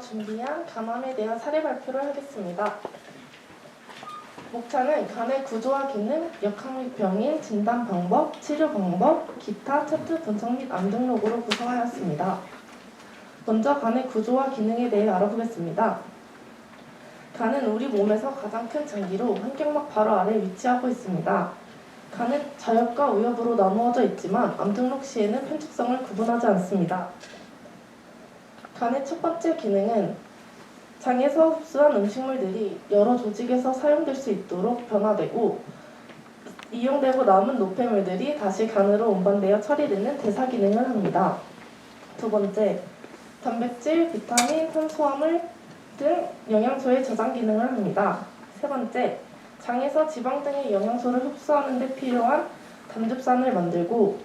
준비한 간암에 대한 사례 발표를 하겠습니다. 목차는 간의 구조와 기능, 역학 및 병인, 진단 방법, 치료 방법, 기타 차트 분석 및 암 등록으로 구성하였습니다. 먼저 간의 구조와 기능에 대해 알아보겠습니다. 간은 우리 몸에서 가장 큰 장기로 환경막 바로 아래 위치하고 있습니다. 간은 자엽과 우엽으로 나누어져 있지만 암 등록 시에는 편축성을 구분하지 않습니다. 간의 첫 번째 기능은 장에서 흡수한 음식물들이 여러 조직에서 사용될 수 있도록 변화되고 이용되고 남은 노폐물들이 다시 간으로 운반되어 처리되는 대사 기능을 합니다. 두 번째, 단백질, 비타민, 탄수화물 등 영양소의 저장 기능을 합니다. 세 번째, 장에서 지방 등의 영양소를 흡수하는 데 필요한 담즙산을 만들고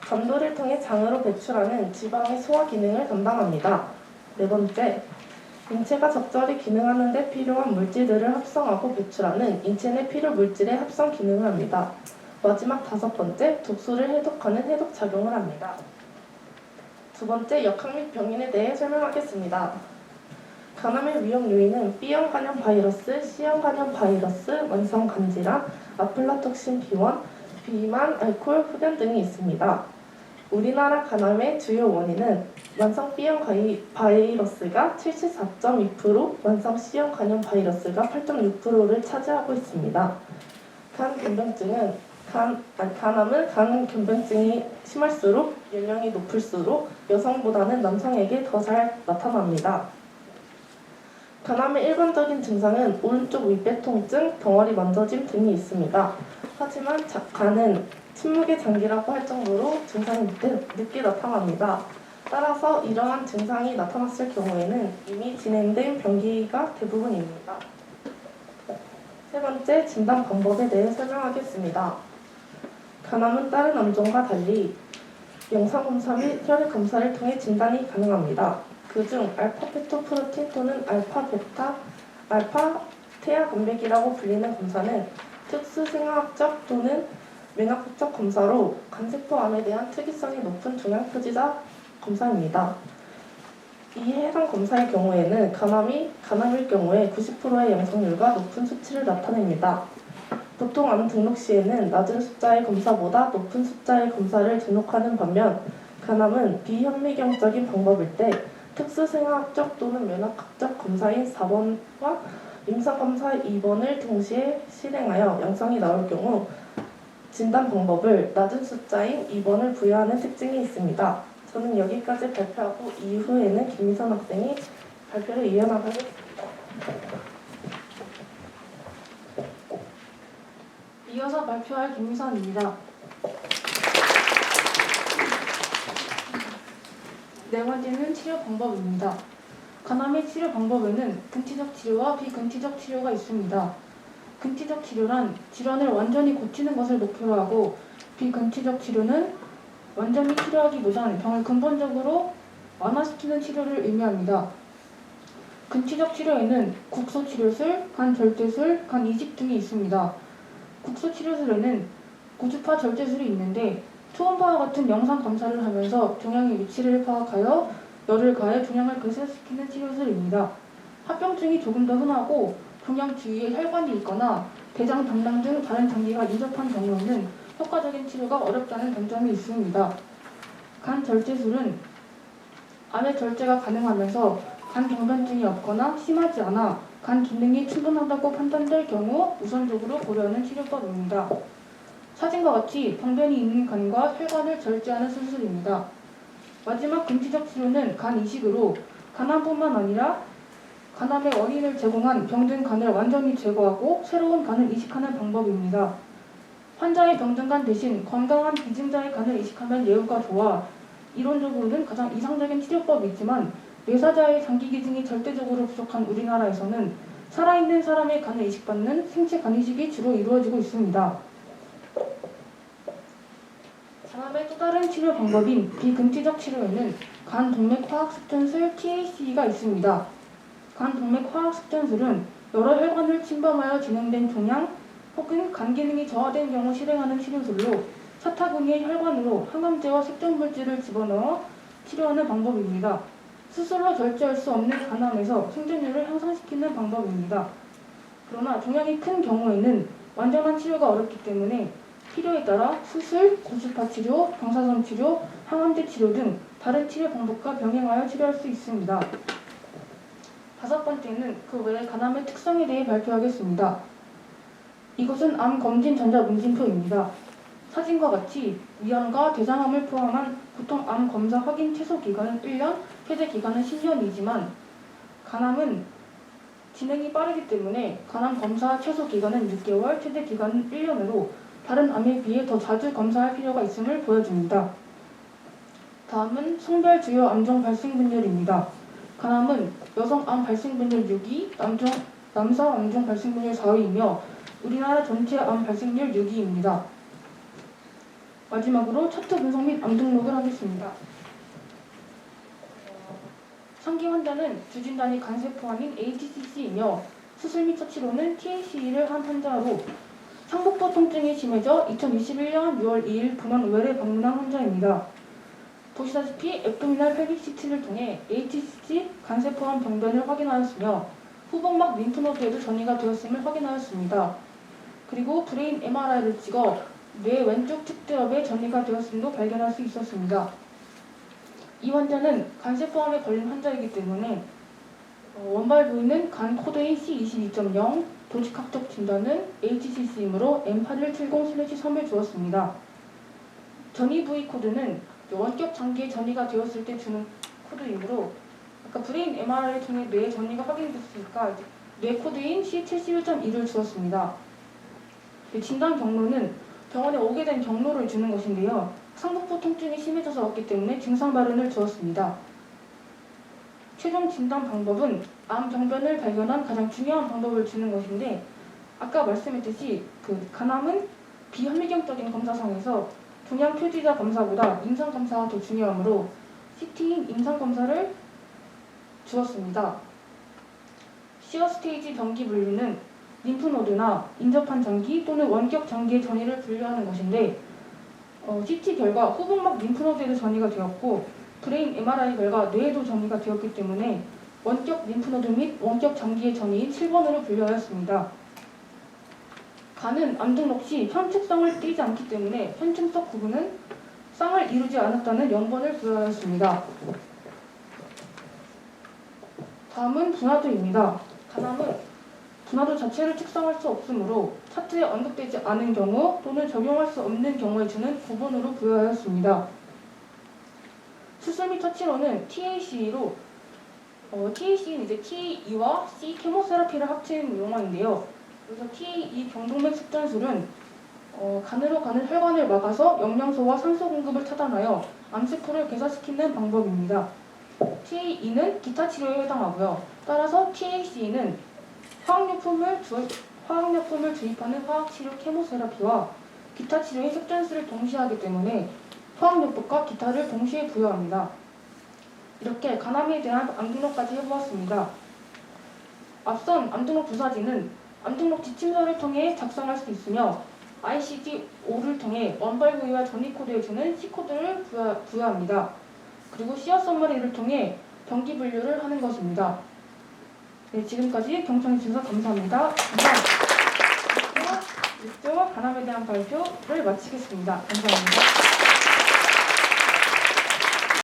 간도를 통해 장으로 배출하는 지방의 소화 기능을 담당합니다. 네 번째, 인체가 적절히 기능하는 데 필요한 물질들을 합성하고 배출하는 인체 내 필요 물질의 합성 기능을 합니다. 마지막 다섯 번째, 독소를 해독하는 해독 작용을 합니다. 두 번째, 역학 및 병인에 대해 설명하겠습니다. 간암의 위험 요인은 B형 간염 바이러스, C형 간염 바이러스, 원성 간질환, 아플라톡신 비원, 비만, 알코올, 흡연 등이 있습니다. 우리나라 간암의 주요 원인은 만성 B형 바이러스가 74.2%, 만성 C형 간염 바이러스가 8.6%를 차지하고 있습니다. 간 변병증은 간, 아니, 간암은 간 변병증이 심할수록 연령이 높을수록 여성보다는 남성에게 더 잘 나타납니다. 간암의 일반적인 증상은 오른쪽 윗배 통증, 덩어리 만져짐 등이 있습니다. 하지만 자- 간은 침묵의 장기라고 할 정도로 증상이 늦게, 나타납니다. 따라서 이러한 증상이 나타났을 경우에는 이미 진행된 병기가 대부분입니다. 세 번째, 진단 방법에 대해 설명하겠습니다. 간암은 다른 암종과 달리 영상 검사 및 혈액 검사를 통해 진단이 가능합니다. 그중 알파 페토프로틴 또는 알파 베타, 알파 태아 건백이라고 불리는 검사는 특수 생화학적 또는 면역학적 검사로 간세포암에 대한 특이성이 높은 종양 표지자 검사입니다. 이 해당 검사의 경우에는 간암이 간암일 경우에 90%의 영성률과 높은 수치를 나타냅니다. 보통 암 등록 시에는 낮은 숫자의 검사보다 높은 숫자의 검사를 등록하는 반면 간암은 비현미경적인 방법일 때 특수생화학적 또는 면역학적 검사인 4번과 임상검사 2번을 동시에 실행하여 양성이 나올 경우 진단 방법을 낮은 숫자인 2번을 부여하는 특징이 있습니다. 저는 여기까지 발표하고 이후에는 김미선 학생이 발표를 이어나가겠습니다. 이어서 발표할 김미선입니다. 네 번째는 치료 방법입니다. 간암의 치료 방법에는 근티적 치료와 비근티적 치료가 있습니다. 근티적 치료란 질환을 완전히 고치는 것을 목표로 하고 비근티적 치료는 완전히 치료하기보단 병을 근본적으로 완화시키는 치료를 의미합니다. 근티적 치료에는 국소 치료술, 간 절제술, 간 이식 등이 있습니다. 국소 치료술에는 고주파 절제술이 있는데 초음파와 같은 영상 검사를 하면서 종양의 위치를 파악하여 열을 가해 종양을 괴사시키는 치료술입니다. 합병증이 조금 더 흔하고 종양 주위에 혈관이 있거나 대장 담낭 등 다른 장기가 인접한 경우에는 효과적인 치료가 어렵다는 단점이 있습니다. 간 절제술은 암의 절제가 가능하면서 간 병변증이 없거나 심하지 않아 간 기능이 충분하다고 판단될 경우 우선적으로 고려하는 치료법입니다. 사진과 같이 병변이 있는 간과 혈관을 절제하는 수술입니다. 마지막 근티적 치료는 간 이식으로 간암뿐만 아니라 간암의 원인을 제공한 병든 간을 완전히 제거하고 새로운 간을 이식하는 방법입니다. 환자의 병든 간 대신 건강한 비증자의 간을 이식하면 예후가 좋아 이론적으로는 가장 이상적인 치료법이지만 뇌사자의 장기 기증이 절대적으로 부족한 우리나라에서는 살아있는 사람의 간을 이식받는 생체 간 이식이 주로 이루어지고 있습니다. 간암의 또 다른 치료 방법인 비근티적 치료에는 간 동맥 화학 습전술 TAC가 있습니다. 간 동맥 화학 습전술은 여러 혈관을 침범하여 진행된 종양 혹은 간 기능이 저하된 경우 실행하는 치료술로 사타구니의 혈관으로 항암제와 색종 물질을 집어넣어 치료하는 방법입니다. 스스로 절제할 수 없는 간암에서 생존율을 향상시키는 방법입니다. 그러나 종양이 큰 경우에는 완전한 치료가 어렵기 때문에 필요에 따라 수술, 고주파 치료, 방사선 치료, 항암제 치료 등 다른 치료 방법과 병행하여 치료할 수 있습니다. 다섯 번째는 그 외의 간암의 특성에 대해 발표하겠습니다. 이것은 암 검진 전자 문진표입니다. 사진과 같이 위암과 대장암을 포함한 보통 암 검사 확인 최소 기간은 1년, 최대 기간은 10년이지만 간암은 진행이 빠르기 때문에 간암 검사 최소 기간은 6개월, 최대 기간은 1년으로 다른 암에 비해 더 자주 검사할 필요가 있음을 보여줍니다. 다음은 성별 주요 암종 발생 분열입니다. 간암은 여성 암 발생 분열 6위, 남종, 남성 암종 발생 분열 4위이며 우리나라 전체 암 발생률 6위입니다. 마지막으로 차트 분석 및 암 등록을 하겠습니다. 상기 환자는 주진단위 간세포암인 HCC이며 수술 및 처치로는 TAC를 한 환자로 상복부 통증이 심해져 2021년 6월 2일 분원 의뢰 방문한 환자입니다. 보시다시피 앱도미널 CT를 통해 HCC 간세포암 병변을 확인하였으며 후복막 림프노드에도 전이가 되었음을 확인하였습니다. 그리고 브레인 MRI를 찍어 뇌 왼쪽 측두엽에 전이가 되었음도 발견할 수 있었습니다. 이 환자는 간세포암에 걸린 환자이기 때문에 어, 원발 부위는 간 코드인 C22.0, 조직학적 진단은 HCC이므로 M8170/3을 주었습니다. 전이 부위 코드는 원격 장기에 전이가 되었을 때 주는 코드이므로 아까 브레인 MRI를 통해 뇌 전이가 확인됐으니까 뇌 코드인 C71.2를 주었습니다. 네, 진단 경로는 병원에 오게 된 경로를 주는 것인데요. 상복부 통증이 심해져서 왔기 때문에 증상 발현을 주었습니다. 최종 진단 방법은 암 병변을 발견한 가장 중요한 방법을 주는 것인데 아까 말씀했듯이 그 간암은 비현미경적인 검사상에서 종양 표지자 검사보다 임상 검사가 더 중요하므로 CT인 임상 검사를 주었습니다. 시어 스테이지 병기 분류는 림프노드나 인접한 장기 또는 원격 장기의 전이를 분류하는 것인데 어, CT 결과 후복막 림프노드에도 전이가 되었고 브레인 MRI 결과 뇌에도 전이가 되었기 때문에 원격 림프노드 및 원격 장기의 전이인 7번으로 분류하였습니다. 간은 암 등록 시 현측성을 띠지 않기 때문에 현측성 구분은 쌍을 이루지 않았다는 0번을 부여하였습니다. 다음은 분화도입니다. 간암은 분화도 자체를 측정할 수 없으므로 차트에 언급되지 않은 경우 또는 적용할 수 없는 경우에 주는 9번으로 부여하였습니다. 수술 및 처치로는 TAC로 어, TAC는 이제 TAE와 C 케모세라피를 합친 용어인데요. 그래서 TAE 경동맥 숙전술은 어, 간으로 가는 혈관을 막아서 영양소와 산소 공급을 차단하여 암세포를 괴사시키는 방법입니다. TAE는 기타 치료에 해당하고요. 따라서 TAC는 화학약품을 주, 화학약품을 주입하는 화학치료 케모세라피와 기타 치료의 숙전술을 동시에 하기 때문에 화학요법과 기타를 동시에 부여합니다. 이렇게 간암에 대한 암등록까지 해보았습니다. 앞선 암등록 주사지는 암등록 지침서를 통해 작성할 수 있으며 ICD-5를 통해 원발 부위와 전이 코드에 주는 C코드를 부여, 부여합니다. 그리고 시어 썸머리를 통해 병기 분류를 하는 것입니다. 네, 지금까지 경청해 주셔서 감사합니다. 감사합니다. 6조 간암에 대한 발표를 마치겠습니다. 감사합니다.